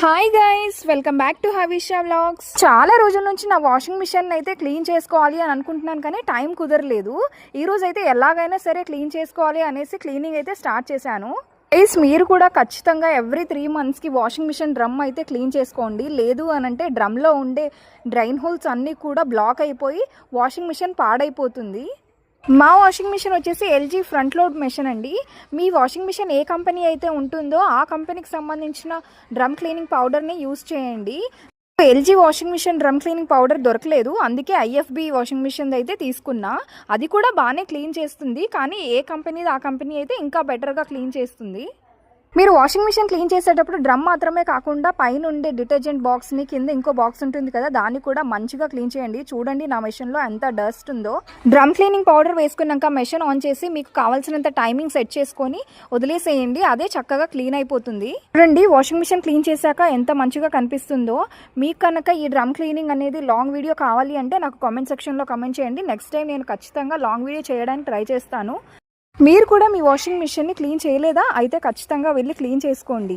Hi guys welcome back to Havisha vlogs చాలా రోజుల నుంచి నా వాషింగ్ మిషన్ అయితే క్లీన్ చేసుకోవాలి అని అనుకుంటున్నాను కానీ టైం కుదరలేదు. ఈ రోజు అయితే ఎలాగైనా సరే క్లీన్ చేసుకోవాలి అనేసి క్లీనింగ్ అయితే స్టార్ట్ చేశాను. గైస్ మీరు కూడా ఖచ్చితంగా ఎవ్రీ త్రీ మంత్స్కి వాషింగ్ మిషన్ డ్రమ్ అయితే క్లీన్ చేసుకోండి. లేదు అని అంటే డ్రమ్లో ఉండే డ్రైన్ హోల్స్ అన్నీ కూడా బ్లాక్ అయిపోయి వాషింగ్ మిషన్ పాడైపోతుంది. మా వాషింగ్ మిషన్ వచ్చేసి ఎల్జీ ఫ్రంట్ లోడ్ మిషన్ అండి. మీ వాషింగ్ మిషన్ ఏ కంపెనీ అయితే ఉంటుందో ఆ కంపెనీకి సంబంధించిన డ్రమ్ క్లీనింగ్ పౌడర్ని యూస్ చేయండి. LG washing machine drum cleaning powder దొరకలేదు. అందుకే ఐఎఫ్బి వాషింగ్ మిషన్ అయితే తీసుకున్నా. అది కూడా బాగానే క్లీన్ చేస్తుంది. కానీ ఏ కంపెనీ ఆ కంపెనీ అయితే ఇంకా బెటర్గా క్లీన్ చేస్తుంది. మీరు వాషింగ్ మిషన్ క్లీన్ చేసేటప్పుడు డ్రమ్ మాత్రమే కాకుండా పైన ఉండే డిటర్జెంట్ బాక్స్ని కింద ఇంకో బాక్స్ ఉంటుంది కదా దాన్ని కూడా మంచిగా క్లీన్ చేయండి. చూడండి నా మెషిన్లో ఎంత డస్ట్ ఉందో. డ్రమ్ క్లీనింగ్ పౌడర్ వేసుకున్నాక మెషిన్ ఆన్ చేసి మీకు కావాల్సినంత టైమింగ్ సెట్ చేసుకొని వదిలేసేయండి. అదే చక్కగా క్లీన్ అయిపోతుంది. చూడండి వాషింగ్ మిషన్ క్లీన్ చేశాక ఎంత మంచిగా కనిపిస్తుందో. మీకు కనుక ఈ డ్రమ్ క్లీనింగ్ అనేది లాంగ్ వీడియో కావాలి అంటే నాకు కామెంట్ సెక్షన్లో కమెంట్ చేయండి. నెక్స్ట్ టైం నేను ఖచ్చితంగా లాంగ్ వీడియో చేయడానికి ట్రై చేస్తాను. మీరు కూడా మీ వాషింగ్ మిషన్ని క్లీన్ చేయలేదా? అయితే ఖచ్చితంగా వెళ్ళి క్లీన్ చేసుకోండి.